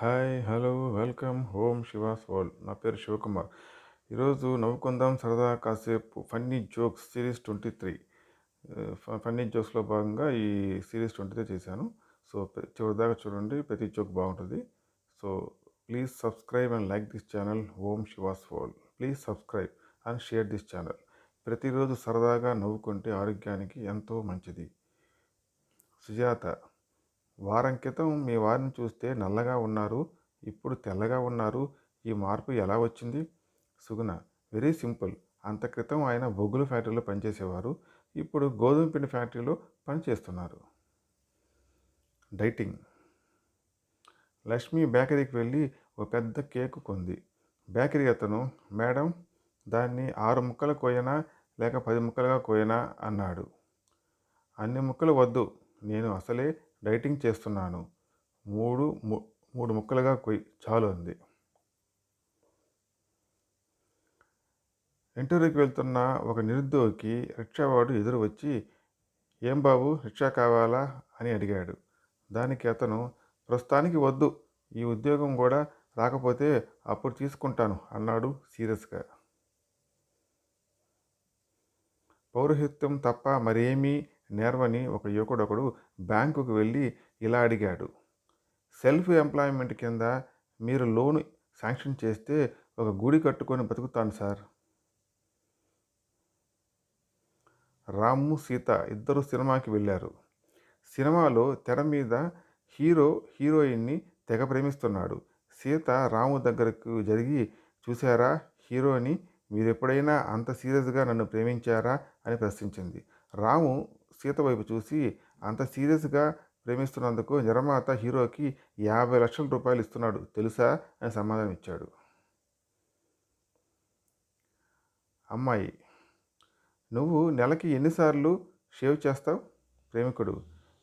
Hi hello welcome. Om Shivas world నా పేరు శివకుమార్. ఈరోజు నవ్వుకుందాం సరదా కాసేపు funny jokes series twenty three. Funny జోక్స్లో భాగంగా ఈ సిరీస్ ట్వంటీ త్రీ చేశాను. సో చివరిదాకా చూడండి ప్రతి జోక్ బాగుంటుంది. So please subscribe and like this channel. Om Shivas world please subscribe and share this channel. ప్రతిరోజు సరదాగా నవ్వుకుంటే ఆరోగ్యానికి ఎంతో మంచిది. సుజాత వారం క్రితం మీ వారిని చూస్తే నల్లగా ఉన్నారు ఇప్పుడు తెల్లగా ఉన్నారు. ఈ మార్పు ఎలా వచ్చింది? Suguna very simple. అంత క్రితం ఆయన బొగ్గుల ఫ్యాక్టరీలో పనిచేసేవారు ఇప్పుడు గోధుమ పిండి ఫ్యాక్టరీలో పనిచేస్తున్నారు. డైటింగ్. లక్ష్మి బేకరీకి వెళ్ళి ఓ పెద్ద కేకు కొంది. బేకరీ అతను మేడం దాన్ని ఆరు ముక్కలు కోయనా లేక పది ముక్కలుగా కోయనా? అన్నాడు. అన్ని ముక్కలు వద్దు నేను అసలే డైటింగ్ చేస్తున్నాను. మూడు ము- మూడు ముక్కలుగా కొయ్యి చాలు అంది. ఇంటర్వ్యూకి వెళ్తున్న ఒక నిరుద్యోగికి రిక్షావాడు ఎదురు వచ్చి ఏం బాబు రిక్షా కావాలా? అని అడిగాడు. దానికి అతను ప్రస్తుతానికి వద్దు ఈ ఉద్యోగం కూడా రాకపోతే అప్పుడు తీసుకుంటాను అన్నాడు సీరియస్గా. పౌరహిత్యం తప్ప మరేమీ నేర్వని ఒక యువకుడొకడు బ్యాంకుకు వెళ్ళి ఇలా అడిగాడు. సెల్ఫ్ ఎంప్లాయ్మెంట్ కింద మీరు లోన్ శాంక్షన్ చేస్తే ఒక గుడి కట్టుకొని బతుకుతాను సార్. రాము సీత ఇద్దరు సినిమాకి వెళ్ళారు. సినిమాలో తెర మీద హీరో హీరోయిన్ని తెగ ప్రేమిస్తున్నాడు. సీత రాము దగ్గరకు జరిగి చూసారా హీరోని మీరెప్పుడైనా అంత సీరియస్గా నన్ను ప్రేమించారా? అని ప్రశ్నించింది. రాము సీత వైపు చూసి అంత సీరియస్గా ప్రేమిస్తున్నందుకు నిర్మాత హీరోకి యాభై లక్షల రూపాయలు ఇస్తున్నాడు. తెలుసా? అని సమాధానం ఇచ్చాడు. అమ్మాయి నువ్వు నెలకి ఎన్నిసార్లు షేవ్ చేస్తావు? ప్రేమికుడు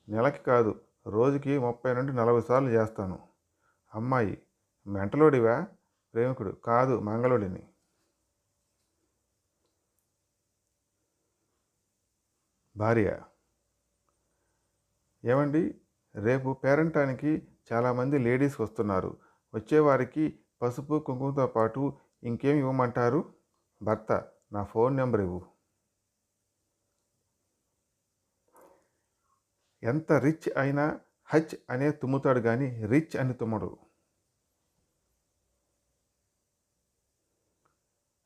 నెలకి కాదు రోజుకి ముప్పై నుండి నలభై సార్లు చేస్తాను. అమ్మాయి మెంటలోడివా? ప్రేమికుడు కాదు మంగళోడిని. భార్య. ఏమండి? రేపు పేరంటానికి చాలామంది లేడీస్ వస్తున్నారు. వచ్చేవారికి పసుపు కుంకుమతో పాటు ఇంకేం ఇవ్వమంటారు? భర్త నా ఫోన్ నెంబర్ ఇవ్వు. ఎంత రిచ్ అయినా హచ్ అనే తుమ్ముతాడు కానీ రిచ్ అని తుమ్మడు.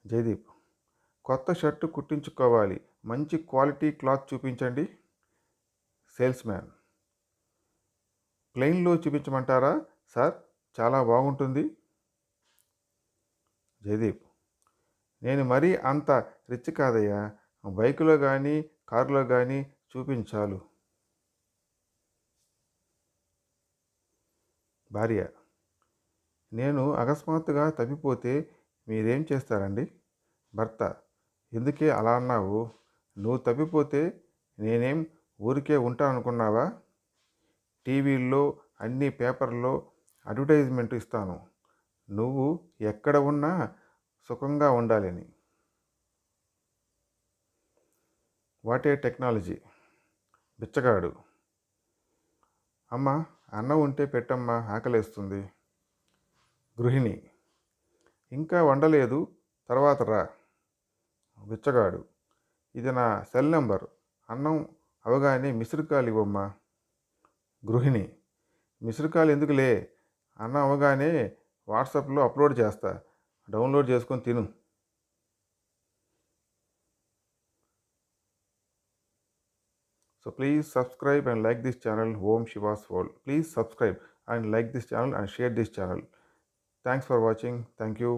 జయదీప్ కొత్త షర్టు కుట్టించుకోవాలి. మంచి క్వాలిటీ క్లాత్ చూపించండి. Salesman. ప్లెయిన్లో చూపించమంటారా? సార్ చాలా బాగుంటుంది. జయదీప్. నేను మరీ అంత రిచ్ కాదయ్యా. బైకులో కానీ కారులో కానీ చూపించాలు భార్య. నేను అకస్మాత్తుగా తప్పిపోతే మీరేం చేస్తారండి? భర్త. ఎందుకే అలా అన్నావు? నువ్వు తప్పిపోతే నేనేం ఊరికే ఉంటాననుకున్నావా? టీవీల్లో అన్ని పేపర్లో అడ్వర్టైజ్మెంట్ ఇస్తాను. నువ్వు ఎక్కడ ఉన్నా సుఖంగా ఉండాలని. What a technology. బిచ్చగాడు. అమ్మ అన్నం ఉంటే పెట్టమ్మా ఆకలేస్తుంది. గృహిణి. ఇంకా వండలేదు తర్వాత రా. బిచ్చగాడు. ఇది నా సెల్ నెంబర్. అన్నం అవగానే మిసిరికాయలు ఇవ్వమ్మ గృహిణి. మిసిరికాయలు ఎందుకులే? అన్నం అవగానే వాట్సాప్లో అప్లోడ్ చేస్తా. డౌన్లోడ్ చేసుకొని తిను. So please subscribe and like this channel. Om Shivas world please subscribe and like this channel and share this channel. Thanks for watching. Thank you.